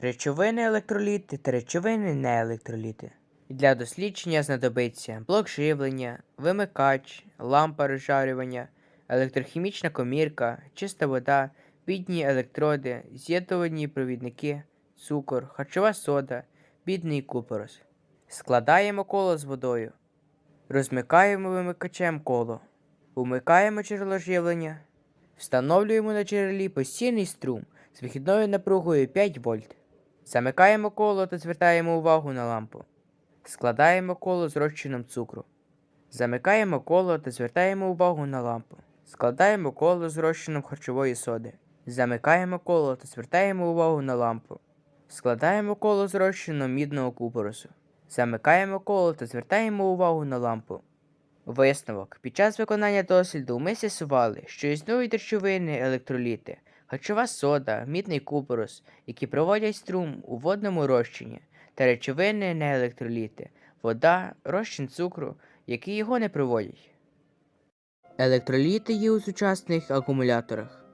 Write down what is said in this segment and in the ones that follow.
Речовини електроліти та речовини неелектроліти. Для дослідження знадобиться блок живлення, вимикач, лампа розжарювання, електрохімічна комірка, чиста вода, бідні електроди, з'єднувані провідники, цукор, харчова сода, бідний купорос. Складаємо коло з водою. Розмикаємо вимикачем коло. Умикаємо джерело живлення. Встановлюємо на джерелі постійний струм з вихідною напругою 5 вольт. Замикаємо коло та звертаємо увагу на лампу. Складаємо коло з розчином цукру. Замикаємо коло та звертаємо увагу на лампу. Складаємо коло з розчином харчової соди. Замикаємо коло та звертаємо увагу на лампу. Складаємо коло з розчином мідного купоросу. Замикаємо коло та звертаємо увагу на лампу. Висновок. Під час виконання досліду ми з'ясували, що існують речовини електроліти, харчова сода, мідний купорос, які проводять струм у водному розчині, та речовини неелектроліти, вода, розчин цукру, які його не проводять. Електроліти є у сучасних акумуляторах.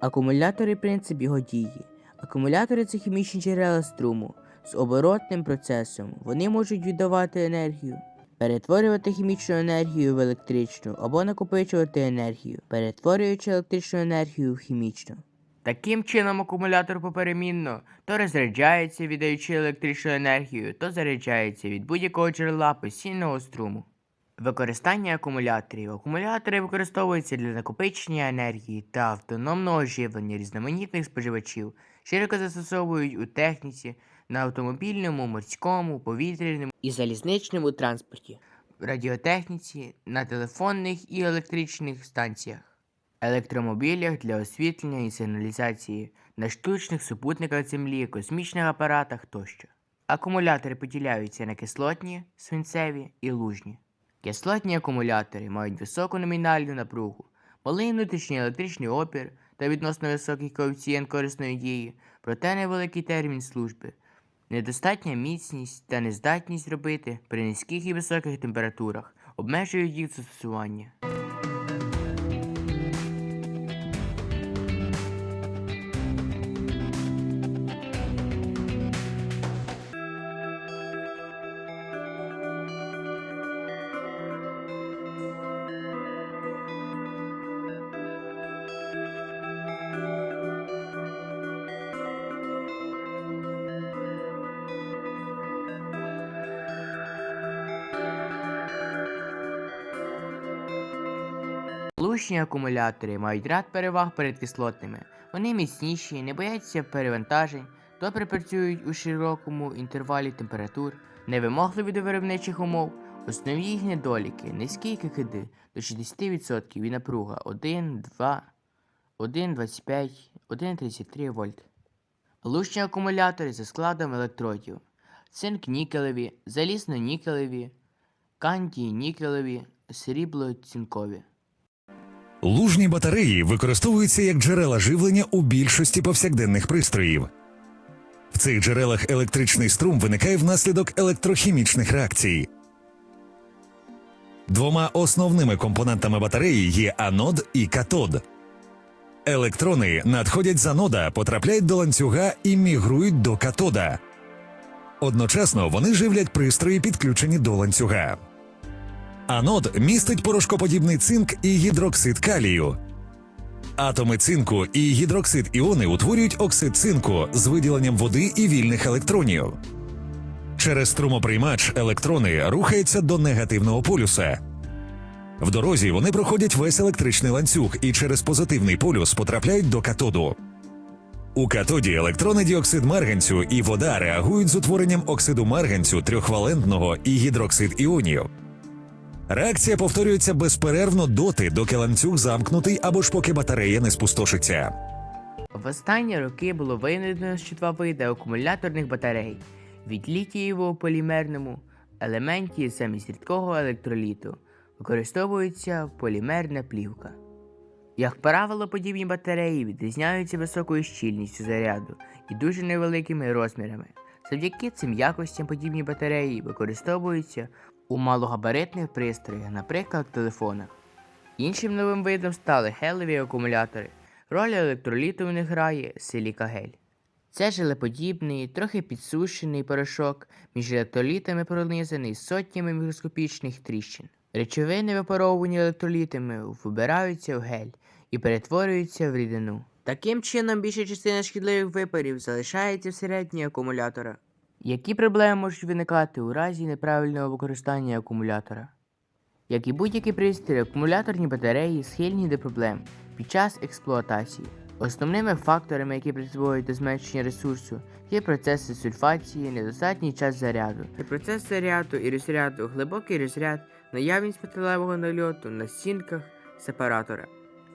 Акумулятори принцип його дії. Акумулятори це хімічні джерела струму з оборотним процесом. Вони можуть віддавати енергію, перетворювати хімічну енергію в електричну або накопичувати енергію, перетворюючи електричну енергію в хімічну. Таким чином акумулятор поперемінно то розряджається, віддаючи електричну енергію, то заряджається від будь-якого джерела постійного струму. Використання акумуляторів. Акумулятори використовуються для накопичення енергії та автономного живлення різноманітних споживачів, широко застосовують у техніці, на автомобільному, морському, повітряному і залізничному транспорті, радіотехніці, на телефонних і електричних станціях, електромобілях для освітлення і сигналізації, на штучних супутниках Землі, космічних апаратах тощо. Акумулятори поділяються на кислотні, свинцеві і лужні. Кислотні акумулятори мають високу номінальну напругу, малий внутрішній електричний опір та відносно високий коефіцієнт корисної дії, проте невеликий термін служби, недостатня міцність та нездатність робити при низьких і високих температурах обмежують їх застосування. Лучні акумулятори мають ряд переваг перед кислотними. Вони міцніші, не бояться перевантажень, добре працюють у широкому інтервалі температур, невимогливі до виробничих умов. Основні їх недоліки низький ККД до 60% і напруга 1, 2, 1,25, 1,33 вольт. Лучні акумулятори за складом електродів. Цинк нікелеві, залізно-нікелеві, кандій нікелеві, срібло-цинкові. Лужні батареї використовуються як джерела живлення у більшості повсякденних пристроїв. В цих джерелах електричний струм виникає внаслідок електрохімічних реакцій. Двома основними компонентами батареї є анод і катод. Електрони надходять з анода, потрапляють до ланцюга і мігрують до катода. Одночасно вони живлять пристрої, підключені до ланцюга. Анод містить порошкоподібний цинк і гідроксид калію. Атоми цинку і гідроксид іони утворюють оксид цинку з виділенням води і вільних електронів. Через струмоприймач електрони рухаються до негативного полюса. В дорозі вони проходять весь електричний ланцюг і через позитивний полюс потрапляють до катоду. У катоді електрони діоксид марганцю і вода реагують з утворенням оксиду марганцю трьохвалентного і гідроксид іонів. Реакція повторюється безперервно доти, доки ланцюг замкнутий або ж поки батарея не спустошиться. В останні роки було винайдено ще два види акумуляторних батарей від літієвого полімерному елементі замість рідкого електроліту використовується полімерна плівка. Як правило, подібні батареї відрізняються високою щільністю заряду і дуже невеликими розмірами. Завдяки цим якостям подібні батареї використовуються у малогабаритних пристроях, наприклад, телефонах. Іншим новим видом стали гелеві акумулятори. Роль електроліту в них грає силікагель. Це желеподібний, трохи підсушений порошок, між електролітами пронизаний сотнями мікроскопічних тріщин. Речовини, випаровані електролітами, вбираються в гель і перетворюються в рідину. Таким чином, більша частина шкідливих випарів залишається всередині акумулятора. Які проблеми можуть виникати у разі неправильного використання акумулятора? Як і будь-який пристрій, акумуляторні батареї схильні до проблем під час експлуатації. Основними факторами, які призводять до зменшення ресурсу, є процеси сульфації, недостатній час заряду. Процес заряду і розряду, глибокий розряд, наявність металевого нальоту на стінках сепаратора.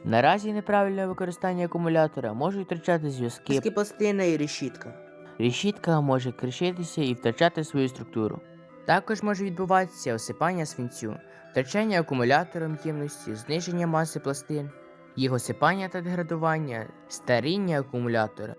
Наразі неправильне використання акумулятора можуть втрачати зв'язки. пластина і решітка. Решітка може кришитися і втрачати свою структуру. Також може відбуватися осипання свинцю, втрачання акумулятором ємності, зниження маси пластин, їх осипання та деградування, старіння акумулятора.